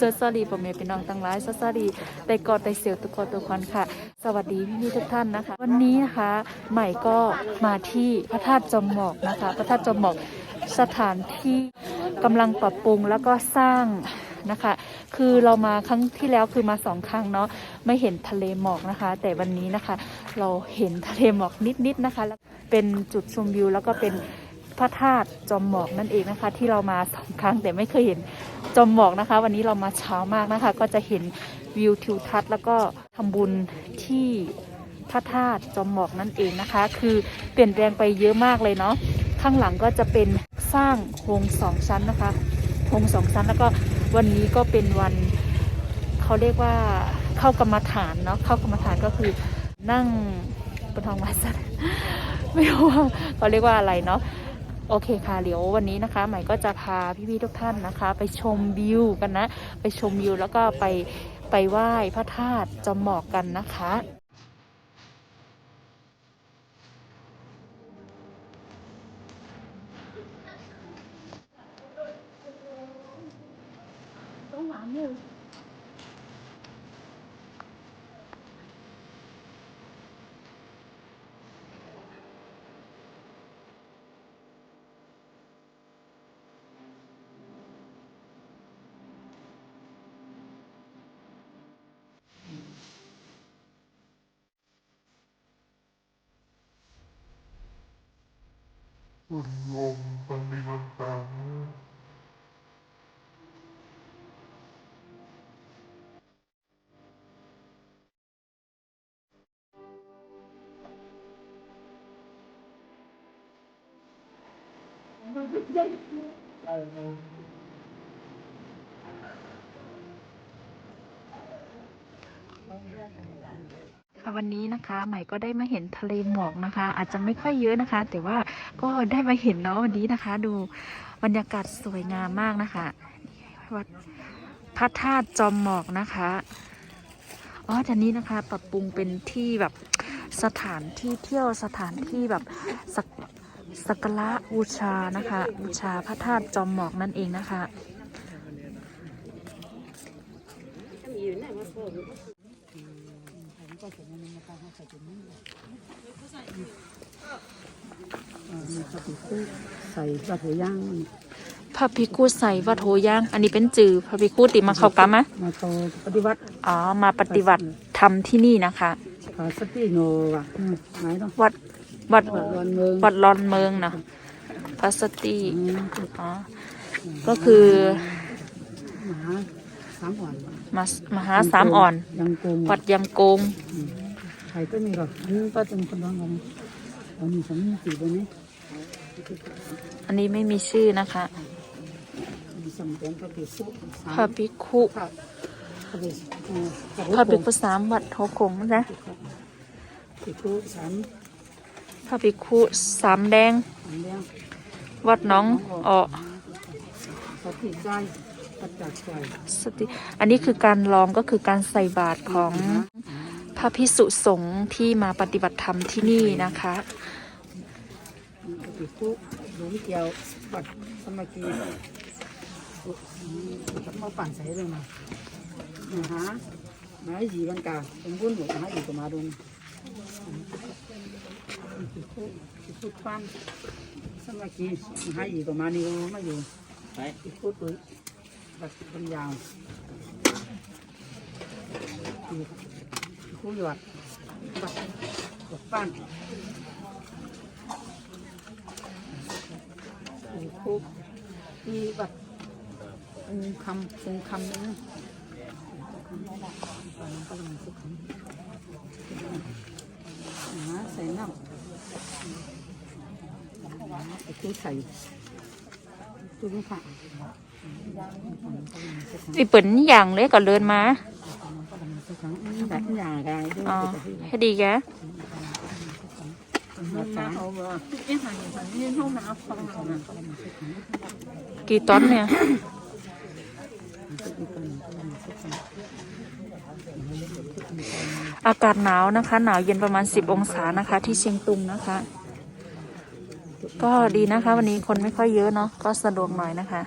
เซอร์สรีผมเมเป็นน้องตั้งหลายสรีแต่กอดแต่เสียวตุกคนตุกคนค่ะ สวัสดีพี่ๆทุกท่านนะคะ วันนี้นะคะใหม่ก็มาที่พระธาตุจอมหมอกนะคะ พระธาตุจอมหมอกสถานที่กำลังปรับปรุงแล้วก็สร้างนะคะ คือเรามาครั้งที่แล้วคือมาสองครั้งเนาะไม่เห็นทะเลหมอกนะคะ แต่วันนี้นะคะ เราเห็นทะเลหมอกนิดๆนะคะแล้วเป็นจุดชมวิวแล้วก็เป็น พระธาตุจอมหมอกนั่นเองนะคะ ที่เรามาสองครั้งแต่ไม่เคยเห็นจอมหมอกนะคะ วันนี้เรามาเช้ามากนะคะ ก็จะเห็นวิวทิวทัศน์แล้วก็ทำบุญที่พระธาตุจอมหมอกนั่นเองนะคะ คือเปลี่ยนแปลงไปเยอะมากเลยเนาะข้างหลังก็จะเป็นสร้างโฮงสองชั้นนะคะโฮงสองชั้นแล้วก็วันนี้ก็เป็นวันเขาเรียกว่าเข้ากรรมฐานเนาะเข้ากรรมฐานก็คือนั่งบนท้องมาสัตไม่รู้ว่าเขาเรียกว่าอะไรเนาะ โอเคค่ะเดี๋ยววันนี้นะคะใหม่ก็จะพาพี่ๆทุกท่านนะคะ ไปชมวิวกันนะ ไปชมวิวแล้วก็ไปไปไหว้พระธาตุจอมหมอกกันนะคะ คุณลมปฏิบัติตาม ค่ะวันนี้นะคะ ใหม่ก็ได้มาเห็นทะเลหมอกนะคะ อาจจะไม่ค่อยเยอะนะคะ แต่ว่าก็ได้มาเห็นเนาะวันนี้นะคะ ดูบรรยากาศสวยงามมากนะคะวัดพระธาตุจอมหมอกนะคะอ๋อทีนี้นะคะ ปรับปรุงเป็นที่แบบสถานที่เที่ยวสถานที่แบบสักสัการะบูชานะคะบูชาพระธาตุจอมหมอกนั่นเองนะคะ ใส่ปลาถูย่างพระภิกขุใส่วัดโหย่าง อันนี้เป็นจือพระภิกขุติมาเข้ากรรมะมาโตปฏิวัติอ๋อ มาปฏิบัติธรรมที่นี่นะคะ ภาสติโนว่ะอืมไหนเนาะวัดวัดวัดรอนเมืองวัดลอนเมืองนะพระสตรีอืมอ๋อ ก็คือ มหา สามวันมามหาสามอ่อนยังโกงวัดยังโกงใครก็มีหรอกอันนี้ก็เป็นคนร้องกันเรามีสามีสี่คนนี้อันนี้ไม่มีชื่อนะคะมีสมเด็จพระภิกษุสาพระมภิกขุพระพระภิกษุเอ่อพระภิกขุสามวัดโหคงนะภิกษุสามพระภิกขุสามแดงสามเลี้ยงวัดน้องออ สติอันนี้คือการลองก็คือการใส่บาตรของพระพิสุสงฆ์ที่มาปฏิบัติธรรมที่นี่นะคะสมากีทำมายนะนะฮะไม้หยีกันกาเป็นบุญหมดไม้หยีก็มาดุงภิกษุภิกษุปั้นสมากีไม้หยีก็มานี่ก็มาอยู่ไปภิกษุตุ้ ยบัดเป็นยาวภิกษุหยอดบัดบัดปั้นครูที่แบบองค์คำองค์คำนี้นะก็ลองสักคำนะใส่น้ำไอ้ตู้ใส่ตู้ลูกค่ะ อีเปิ่นอย่างเลยก็เลินมาสักครั้งแบบอย่างไรด้วยอ๋อให้ดีแกห้องน้ำเอาเบอร์ที่หันหันนี่ห้องน้ำฟังเรานะกี่ต้นเนี่ยอากาศหนาวนะคะ หนาวเย็นประมาณ 10 องศานะคะ ที่เชียงตุงนะคะ ก็ดีนะคะ วันนี้คนไม่ค่อยเยอะเนาะก็สะดวกหน่อยนะคะ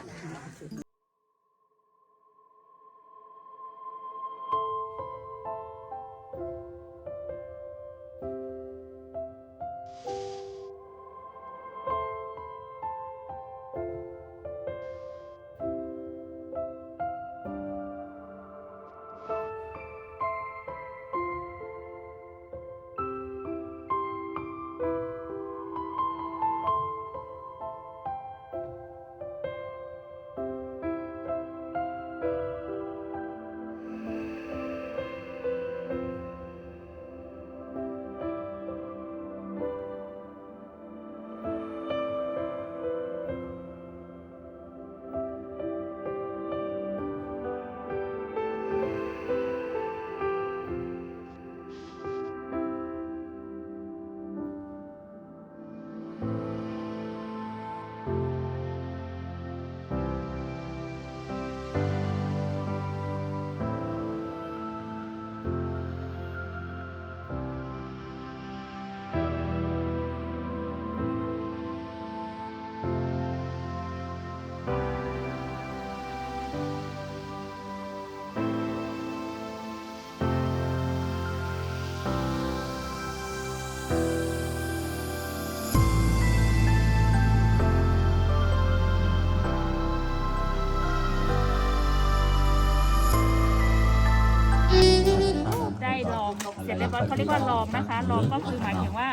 ร็จเรียบร้อยเขาเรียกว่าลองนะคะลองก็คือหมายถึงว่า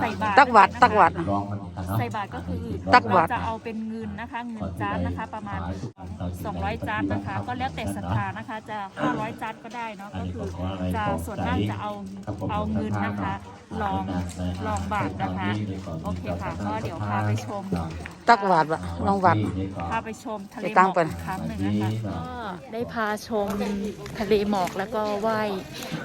ใส่บาตรตักวัดนะคะตักวัดใส่บาทก็คือตักบาทเรจะเอาเป็นเงินนะคะเงินจานนะคะประมาณ 200 จานนะคะ ก็แล้วแต่ศรัทธานะคะจะ 500 จานก็ได้เนาะก็คือจะส่วนมากจะเอาเอาเงินนะคะ ลองลองบาทนะคะ โอเคค่ะ ก็เดี๋ยวพาไปชมตักหวาดวะลองหวัดพาไปชมทะเลไปหมตั้องกไปอีกครั้งหนึ่งนะคะก็ได้พาชมทะเลหมอกแล้วก็ไหว้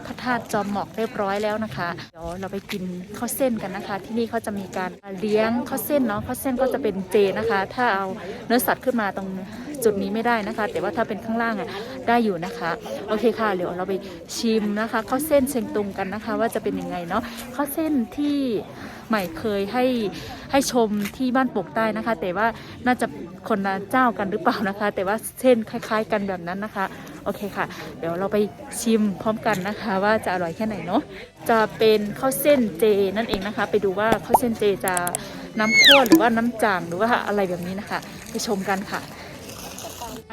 พระธาตุจอมหมอกเรียบร้อยแล้วนะคะ เดี๋ยวเราไปกินข้าวเส้นกันนะคะ ที่นี่เขาจะมีการเลี้ยงข้าวเส้นเนาะข้าวเส้นก็จะเป็นเจนะคะ ถ้าเอาเนื้อสัตว์ขึ้นมาตรง จุดนี้ไม่ได้นะคะ แต่ว่าถ้าเป็นข้างล่างอะได้อยู่นะคะโอเคค่ะเดี๋ยวเราไปชิมนะคะข้าวเส้นเชียงตุงกันนะคะ ว่าจะเป็นยังไงเนาะข้าวเส้นที่ใหม่เคยให้ให้ชมที่บ้านปกใต้นะคะ แต่ว่าน่าจะคนละเจ้ากันหรือเปล่านะคะ แต่ว่าเส้นคล้าย ๆ กันแบบนั้นนะคะโอเคค่ะ เดี๋ยวเราไปชิมพร้อมกันนะคะ ว่าจะอร่อยแค่ไหนเนาะจะเป็นข้าวเส้นเจนั่นเองนะคะ ไปดูว่าข้าวเส้นเจจะน้ำข้นหรือว่าน้ำจางหรือว่าอะไรแบบนี้นะคะ ไปชมกันค่ะ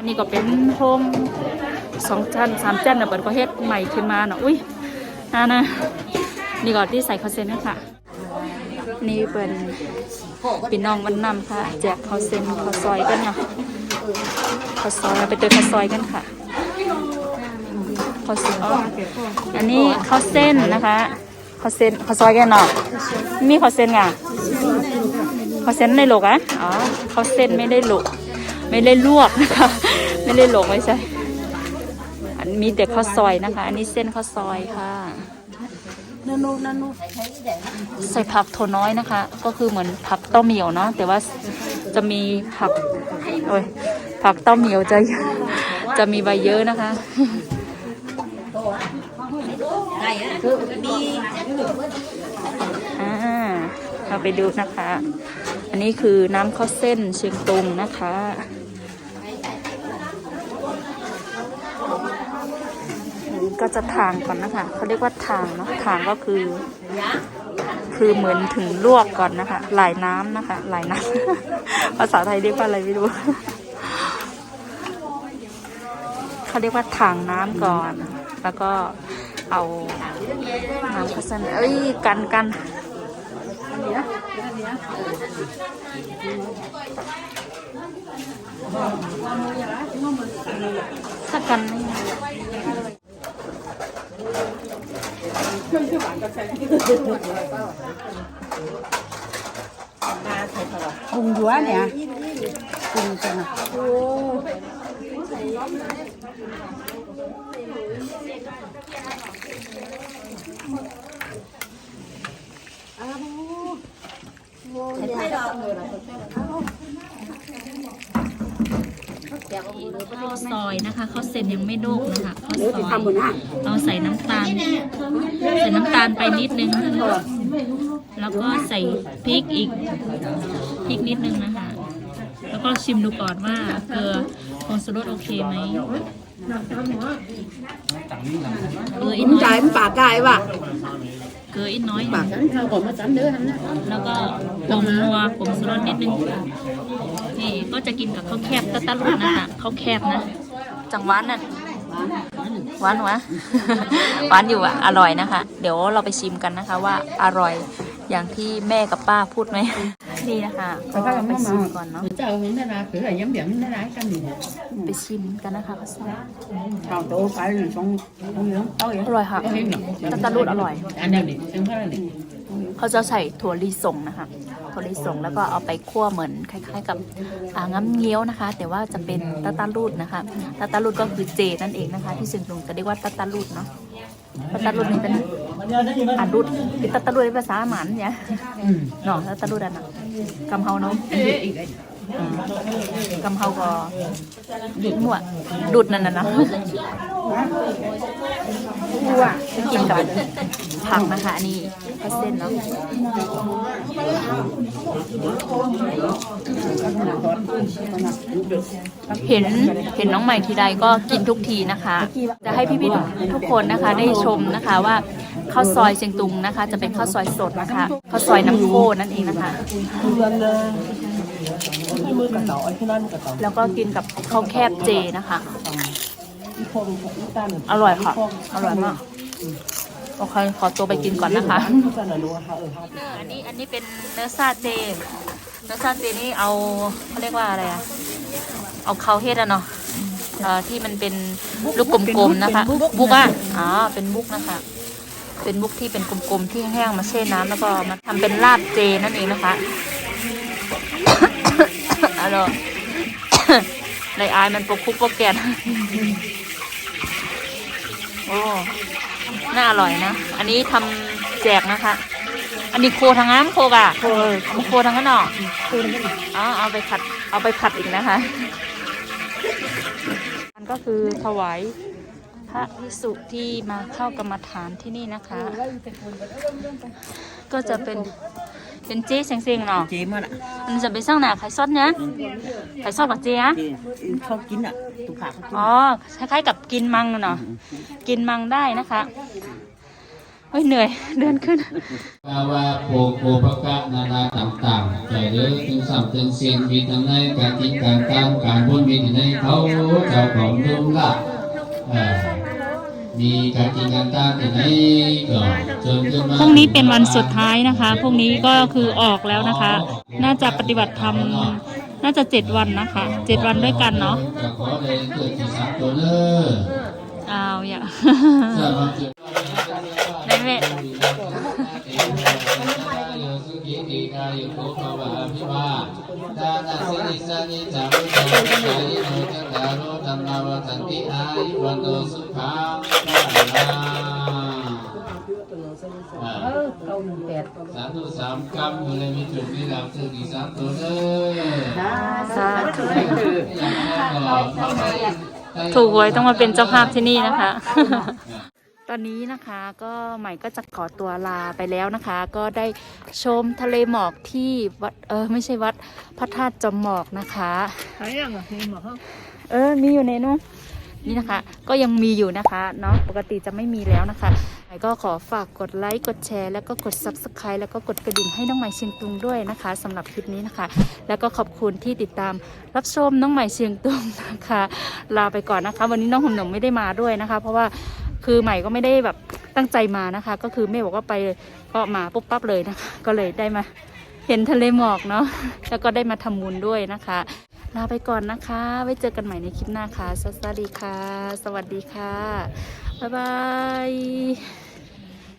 อันนี้ก็เป็นโฮมสองชั้นสามชั้นนะเปิดก็เฮ็ดใหม่ขึ้นมาเนาะอุ้ยน่านะนี่ก็ที่ใส่ข้าวเส้นนะคะนี่เป็นพี่น้องวันนำค่ะแจกข้าวเส้นข้าวซอยกันเนาะข้าวซอยไปเจอข้าวซอยกันค่ะข้าวซอยอ๋ออันนี้ข้าวเส้นนะคะข้าวเส้นข้าวซอยกันเนาะมีข้าวเส้นไงข้าวเส้นในโลกอะอ๋อข้าวเส้นไม่ได้โลกไม่ได้ลวกนะคะ ไม่ได้หลงไม่ใช่ อันมีแต่ข้าวซอยนะคะ อันนี้เส้นข้าวซอยค่ะใส่ผักโทน้อยนะคะ ก็คือเหมือนผักเต้าเหมี่ยวเนาะแต่ว่าจะมีผักโอ้ยผักเต้าเหมี่ยวจะจะมีใบเยอะนะคะอ่าเราไปดูนะคะ อันนี้คือน้ำข้าวเส้นเชียงตุงนะคะอันนี้ ก็จะทางก่อนนะคะเขาเรียกว่าทางเนาะทางก็คือ คือเหมือนถึงลวกก่อนนะคะหลายน้ำนะคะหลายน้ำภาษาไทยเรียกว่าอะไรไม่รู้เขาเรียกว่าทางน้ำก่อน แล้วก็เอาน้ำข้าวเส้นเอ้ยกันกันถ้ากันไปรุงยัวเนี่ยปรุงจังอะ ข้าวซอยนะคะข้าวเส้นยังไม่โดกนะคะข้าวซอยเราใส่น้ำตาล ใส่น้ำตาลไปนิดนึงแล้วก็ใส่พริกอีกพริกนิดนึงนะคะ แล้วก็ชิมดูก่อนว่าเกลือผงชูรสโอเคไหม เกลืออีกน้ใจอยมันปากกายว่ะเกลืออีกน้อยปากกันเขาผมมาจันเด้อทำนะ แล้วก็ผงนัวผงชูรสนิดนึงนี่ก็จะกินกับข้าวแคบตะตะลุนนะคะข้าวแคบนะจังหวานน่ะหวานหวะ หวานอยู่อะอร่อยนะคะ เดี๋ยวเราไปชิมกันนะคะว่าอร่อยอย่างที่แม่กับป้าพูดไหม นี่นะคะก็ไปชิมก่อนเนาะ chờ những cái nào cứ là giống giống nó đá canh gì ไปชิมกันนะคะข้าวซอยเขาโตไปหนึ่งสองสองเหลืองโตอย่างอร่อยค่ะ có hiếm nhỉ ตะตะลุดอร่อย anh em đi xem hết đi เขาจะใส่ถั่วลิสงนะคะ ถั่วลิสงแล้วก็เอาไปคั่วเหมือนคล้าย ๆ กับอ่าง้ำเงี้ยวนะคะ แต่ว่าจะเป็นตะตาลูดนะคะ ตะตาลูดก็คือเจนั่นเองนะคะ ที่เชียงตุงจะเรียกว่าตะตาลูดเนาะ ตะตาลูดนี่เป็นอ่านรูดเป็นตะตาลูดในภาษาหมันเนี่ยเนาะตะตาลูดอันน่ะ กำเฮาเนาะอืมก กำเฮาก็ดุดมั่วดุดนั่นน่ะเนาะกินกับผักนะคะอันนี่ข้าวเส้นเนาะเห็นเห็นน้องใหม่ทีใดก็กินทุกทีนะคะ จะให้พี่ๆทุกคนนะคะได้ชมนะคะว่าข้าวซอยเชียงตุงนะคะ จะเป็นข้าวซอยสดนะคะข้าวซอยน้ำโคนั่นเองนะคะ แล้วก็กินกับข้าวแคบเจนะคะ อร่อยค่ะ อร่อยมาก โอเค ขอตัวไปกินก่อนนะคะ Sao là lúa hả ở hả อันนี้อันนี้เป็นเนื้อซาเจ เนื้อซาเจนี่เอาเขาเรียกว่าอะไรอะเอาเขาเฮ็ดอะเนาะเอ่อที่มันเป็นลูกกลมๆนะคะ บุกอะอ๋อ เป็นบุกนะคะเป็นบุกที่เป็นกลมๆที่แห้งมาแช่น้ำแล้วก็มาทำเป็นลาบเจนั่นเองนะคะ อร่อยในอายมันปกคุกปกแกนโอ้ น่าอร่อยนะ อันนี้ทำแจกนะคะ อันนี้โคทางน้ำโคกะโคเอาโคทางนั้นเนาะอ๋อเอาไปผัด เอาไปผัดอีกนะคะ มันก็คือถวายพระพิสุที่มาเข้ากรรมฐานที่นี่นะคะ ก็จะเป็น เป็นเจ๊เซ็งๆเนาะ Chế mà ạ มันจะไปสร้างหนาขายซอสเนี้ยขายซอสกับเจ๊อะ Chế không kín ạ Tụ khả không kín อ๋อ คล้ายๆกับกินมังเนาะ กินมังได้นะคะเฮ้ยเหนื่อย เดินขึ้น ภาวะโภโภภกะนานาต่างๆใจเด้อถึงสามถึงเสียนมีทั้งในการกินการตามการบุญมีที่ในเขาเจ้าของดุมละเอ่อ มีการกินการตามที่ไหนก็เชิญขึ้นมาพรุ่งนี้เป็นวันสุดท้ายนะคะ พรุ่งนี้ก็คือออกแล้วนะคะ น่าจะปฏิบัติธรรม น่าจะเจ็ดวันนะคะเจ็ดวันด้วยกันเนาะจะขอได้เกิดที่สามตัวเด้ออ้าวอย่าสามจุดนั่นแหละโย สุขิติกายุโกภวะพิวาทานาสิริสานิจังวิจังวิจัยโนจัตตารโธรรมาวทันติอายุวันโตสุขังภาลาสาธุสามกรรมอยู่ในมิจุมีหลับสึกอีสามตัวเด้อสาธุอย่างแรกก็ถูกหวยต้องมาเป็นเจ้าภาพที่นี่นะคะ ตอนนี้นะคะก็ใหม่ก็จะขอตัวลาไปแล้วนะคะ ก็ได้ชมทะเลหมอกที่วัดเออไม่ใช่วัดพระธาตุจอมหมอกนะคะ Thấy rằng là khi mà không เออมีอยู่ในนู้นนี่นะคะ ก็ยังมีอยู่นะคะเนาะปกติจะไม่มีแล้วนะคะใหม่ก็ขอฝากกดไลค์กดแชร์ แล้วก็กด subscribe แล้วก็กดกระดิ่งให้น้องใหม่เชียงตุงด้วยนะคะสำหรับคลิปนี้นะคะ แล้วก็ขอบคุณที่ติดตามรับชมน้องใหม่เชียงตุงนะคะ ลาไปก่อนนะคะ วันนี้น้องหนหนมไม่ได้มาด้วยนะคะ เพราะว่า คือใหม่ก็ไม่ได้แบบตั้งใจมานะคะ ก็คือแม่บอกว่าไปก็มาปุ๊บปั๊บเลยนะคะ ก็เลยได้มาเห็นทะเลหมอกเนาะแล้วก็ได้มาทำบุญด้วยนะคะลาไปก่อนนะคะ ไว้เจอกันใหม่ในคลิปหน้าค่ะ สวัสดีค่ะ สวัสดีค่ะ บ๊ายบาย